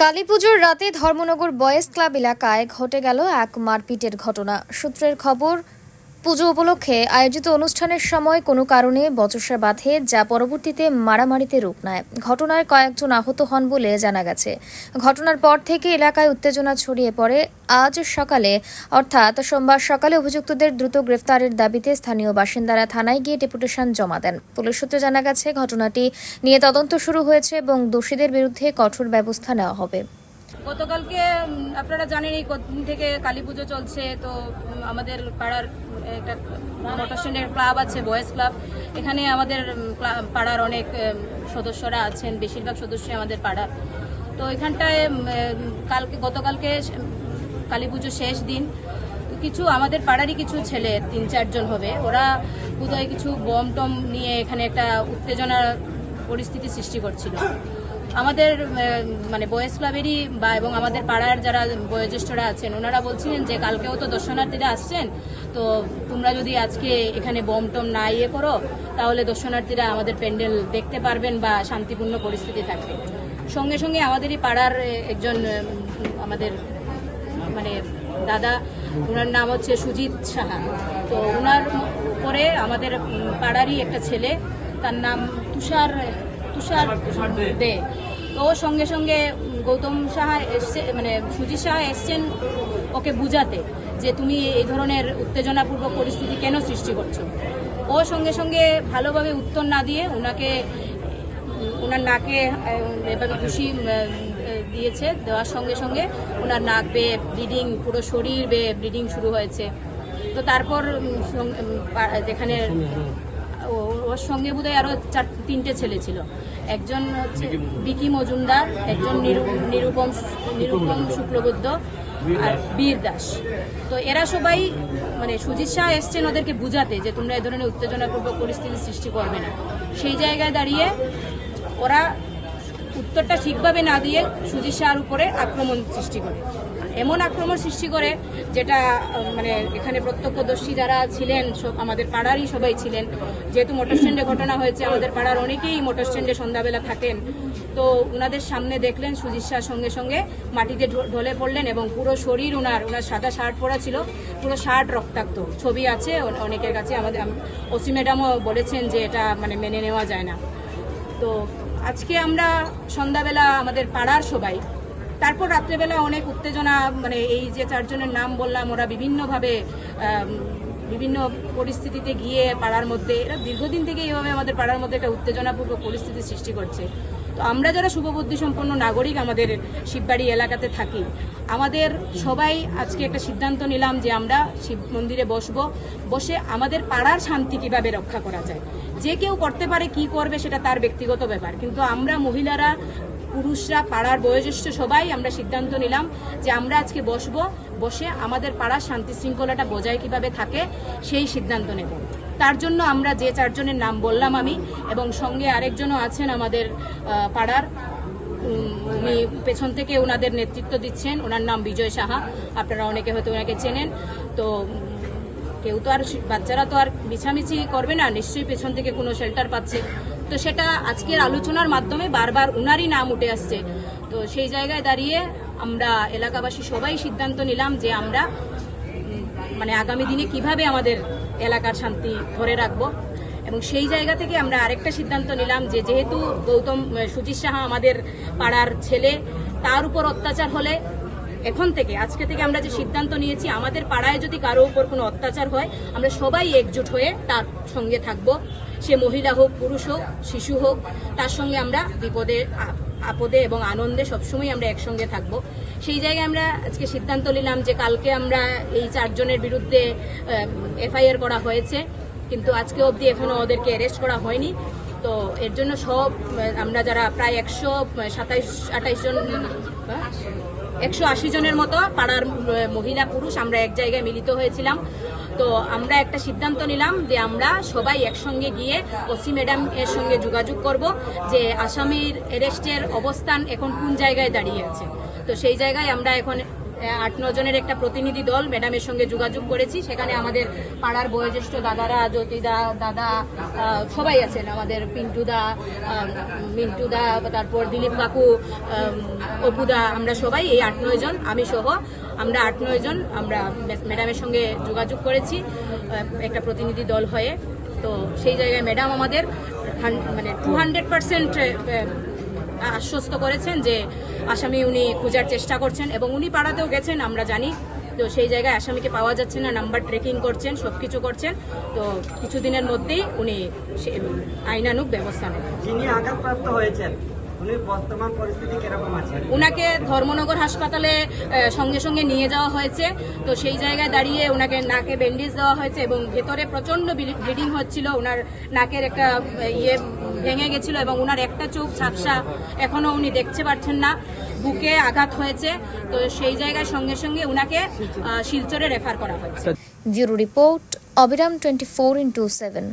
কালীপুজোর রাতে Dharmanagar boys club এলাকায় ঘটে গেল এক মারপিটের ঘটনা। সূত্রের খবর পুজো উপলক্ষে আয়োজিত অনুষ্ঠানের সময় কোনো কারণে বচসা বাঁধে, যা পরবর্তীতে মারামারিতে রূপ নেয়। ঘটনায় কয়েকজন আহত হন বলে জানা গেছে। ঘটনার পর থেকে এলাকায় উত্তেজনা ছড়িয়ে পড়ে। আজ সকালে, অর্থাৎ সোমবার সকালে অভিযুক্তদের দ্রুত গ্রেফতারের দাবিতে স্থানীয় বাসিন্দারা থানায় গিয়ে ডেপুটেশন জমা দেন। পুলিশ সূত্রে জানা গেছে, ঘটনাটি নিয়ে তদন্ত শুরু হয়েছে এবং দোষীদের বিরুদ্ধে কঠোর ব্যবস্থা নেওয়া হবে। গতকালকে আপনারা জানেন এই থেকে কালী পুজো চলছে, তো আমাদের পাড়ার একটা স্ট্যান্ডের ক্লাব আছে, বয়েজ ক্লাব। এখানে আমাদের পাড়ার অনেক সদস্যরা আছেন, বেশিরভাগ সদস্যই আমাদের পাড়ার। তো এখানটায় কালকে, গতকালকে কালী পুজো শেষ দিন। কিছু, আমাদের পাড়ারই কিছু ছেলে, তিন চারজন হবে। ওরা বোধহয় কিছু বম টম নিয়ে এখানে একটা উত্তেজনার পরিস্থিতি সৃষ্টি করছিল। আমাদের মানে বয়েজ ক্লাবেরই বা এবং আমাদের পাড়ার যারা বয়োজ্যেষ্ঠরা আছেন, ওনারা বলছিলেন যে কালকেও তো দর্শনার্থীরা আসছেন, তো তোমরা যদি আজকে এখানে বম টম না ইয়ে করো, তাহলে দর্শনার্থীরা আমাদের প্যান্ডেল দেখতে পারবেন বা শান্তিপূর্ণ পরিস্থিতি থাকবে। সঙ্গে সঙ্গে আমাদেরই পাড়ার একজন আমাদের মানে দাদা, ওনার নাম হচ্ছে সুজিত সাহা। তো ওনার পরে আমাদের পাড়ারই একটা ছেলে, তার নাম তুষার তুষার দে। তো সঙ্গে সঙ্গে গৌতম সাহা এসছে মানে সুজিত সাহা এসছেন ওকে বুঝাতে যে তুমি এই ধরনের উত্তেজনাপূর্বক পরিস্থিতি কেন সৃষ্টি করছ। ও সঙ্গে সঙ্গে ভালোভাবে উত্তর না দিয়ে ওনাকে, ওনার নাকে এভাবে খুশি দিয়েছে। দেওয়ার সঙ্গে সঙ্গে ওনার নাক বেয়ে ব্লিডিং, পুরো শরীর বেয়ে ব্লিডিং শুরু হয়েছে। তো তারপর যেখানে ওর সঙ্গে বোধহয় আরও চার তিনটে ছেলে ছিল। একজন হচ্ছে বিকি মজুমদার। একজন নিরু- নিরুপম নিরুপম শুক্লবুদ্ধ আর বীর দাস তো এরা সবাই মানে সুজিত শাহ এসছেন ওদেরকে বুঝাতে যে তোমরা এই ধরনের উত্তেজনাপূর্বক পরিস্থিতি সৃষ্টি করবে না। সেই জায়গায় দাঁড়িয়ে ওরা উত্তরটা ঠিকভাবে না দিয়ে সুজিত শাহর উপরে আক্রমণ সৃষ্টি করে। এমন আক্রমণ সৃষ্টি করে যেটা মানে এখানে প্রত্যক্ষদর্শী যারা ছিলেন, সব আমাদের পাড়ারই সবাই ছিলেন। যেহেতু মোটর স্ট্যান্ডে ঘটনা হয়েছে, আমাদের পাড়ার অনেকেই মোটর স্ট্যান্ডে সন্ধ্যাবেলা থাকেন। তো ওনাদের সামনে দেখলেন শাহ সঙ্গে সঙ্গে মাটিতে ঢলে পড়লেন এবং পুরো শরীর ওনার ওনার সাদা শার্ট পরা ছিল, পুরো শার্ট রক্তাক্ত। ছবি আছে অনেকের কাছে আমাদের ওসি ম্যাডামও বলেছেন যে এটা মানে মেনে নেওয়া যায় না। তো আজকে আমরা সন্ধ্যাবেলা আমাদের পাড়ার সবাই তারপর রাত্রেবেলা অনেক উত্তেজনা মানে এই যে চারজনের নাম বললাম, ওরা বিভিন্নভাবে বিভিন্ন পরিস্থিতিতে গিয়ে পাড়ার মধ্যে, এরা দীর্ঘদিন থেকে এইভাবে আমাদের পাড়ার মধ্যে একটা উত্তেজনাপূর্বক পরিস্থিতি সৃষ্টি করছে। তো আমরা যারা শুভবুদ্ধি সম্পন্ন নাগরিক আমাদের শিববাড়ি এলাকাতে থাকি, আমাদের সবাই আজকে একটা সিদ্ধান্ত নিলাম যে আমরা শিব মন্দিরে বসবো, বসে আমাদের পাড়ার শান্তি কীভাবে রক্ষা করা যায়। যে কেউ করতে পারে, কি করবে সেটা তার ব্যক্তিগত ব্যাপার, কিন্তু আমরা মহিলারা পুরুষরা পাড়ার বয়োজ্যেষ্ঠ সবাই আমরা সিদ্ধান্ত নিলাম যে আমরা আজকে বসব, বসে আমাদের পাড়ার শান্তি শৃঙ্খলাটা বজায় কীভাবে থাকে সেই সিদ্ধান্ত নেব। তার জন্য আমরা যে চারজনের নাম বললাম আমি এবং সঙ্গে আরেকজনও আছেন আমাদের পাড়ার উনি পেছন থেকে ওনাদের নেতৃত্ব দিচ্ছেন ওনার নাম বিজয় সাহা, আপনারা অনেকে হয়তো ওনাকে চেনেন। তো, কেউ তো আর বাচ্চারা তো আর মিছামিছি করবে না, নিশ্চয়ই পেছন থেকে কোনো শেল্টার পাচ্ছে। তো সেটা আজকের আলোচনার মাধ্যমে বারবার উনারই নাম উঠে আসছে। তো সেই জায়গায় দাঁড়িয়ে আমরা এলাকাবাসী সবাই সিদ্ধান্ত নিলাম যে আমরা মানে আগামী দিনে কীভাবে আমাদের এলাকার শান্তি ধরে রাখব। এবং সেই জায়গা থেকে আমরা আরেকটা সিদ্ধান্ত নিলাম যে যেহেতু গৌতম, সুজিত সাহা আমাদের পাড়ার ছেলে, তার উপর অত্যাচার হলে এখন থেকে, আজকে থেকে আমরা যে সিদ্ধান্ত নিয়েছি, আমাদের পাড়ায় যদি কারও উপর কোনো অত্যাচার হয়, আমরা সবাই একজোট হয়ে তার সঙ্গে থাকব। সে মহিলা হোক, পুরুষ হোক, শিশু হোক, তার সঙ্গে আমরা বিপদে আপদে এবং আনন্দে সবসময় আমরা একসঙ্গে থাকব। সেই জায়গায় আমরা আজকে সিদ্ধান্ত নিলাম যে কালকে আমরা এই চারজনের বিরুদ্ধে এফআইআর করা হয়েছে। কিন্তু আজকে অবধি এখনও ওদেরকে অ্যারেস্ট করা হয়নি। তো এর জন্য সব, আমরা যারা প্রায় একশো সাতাইশ, আঠাইশ জন হ্যাঁ? একশো আশি জনের মতো পাড়ার মহিলা পুরুষ আমরা এক জায়গায় মিলিত হয়েছিলাম। তো আমরা একটা সিদ্ধান্ত নিলাম যে আমরা সবাই একসঙ্গে গিয়ে ওসি ম্যাডাম এর সঙ্গে যোগাযোগ করব যে আসামির অ্যারেস্টের অবস্থান এখন কোন জায়গায় দাঁড়িয়ে আছে। তো সেই জায়গায় আমরা এখন আট জনের একটা প্রতিনিধি দল ম্যাডামের সঙ্গে যোগাযোগ করেছি। সেখানে আমাদের পাড়ার বয়োজ্যেষ্ঠ দাদারা, জ্যোতিদা, দাদা সবাই আছেন। আমাদের পিন্টুদা মিন্টুদা তারপর দিলীপ কাকু অপুদা আমরা সবাই এই আট জন, আমি সহ আমরা আট জন আমরা ম্যাডামের সঙ্গে যোগাযোগ করেছি একটা প্রতিনিধি দল হয়ে। তো সেই জায়গায় ম্যাডাম আমাদের মানে টু হান্ড্রেড পার্সেন্ট আশ্বস্ত করেছেন যে আসামি উনি খোঁজার চেষ্টা করছেন এবং উনি পাড়াতেও গেছেন আমরা জানি। তো সেই জায়গায় আসামিকে পাওয়া যাচ্ছে না নাম্বার ট্রেকিং করছেন সব কিছু করছেন। তো কিছুদিনের মধ্যেই উনি আইনানুক ব্যবস্থা নেবেন যিনি আঘাতপ্রাপ্ত হয়েছেন। উনি বর্তমান পরিস্থিতি কীরকম আছেন? ওনাকে ধর্মনগর হাসপাতালে সঙ্গে সঙ্গে নিয়ে যাওয়া হয়েছে। তো সেই জায়গায় দাঁড়িয়ে ওনাকে নাকে ব্যান্ডেজ দেওয়া হয়েছে এবং ভেতরে প্রচণ্ড ব্লিডিং হচ্ছিল। ওনার নাকের একটা ইয়ে ভেঙে গেছিল এবং ওনার একটা চোখ ঝাপসা এখনও উনি দেখতে পারছেন না, বুকে আঘাত হয়েছে। তো সেই জায়গায় সঙ্গে সঙ্গে উনাকে শিলচরে রেফার করা হয়েছে। জিরো রিপোর্ট, অবিরাম টোয়েন্টি ফোর ইন্টু সেভেন।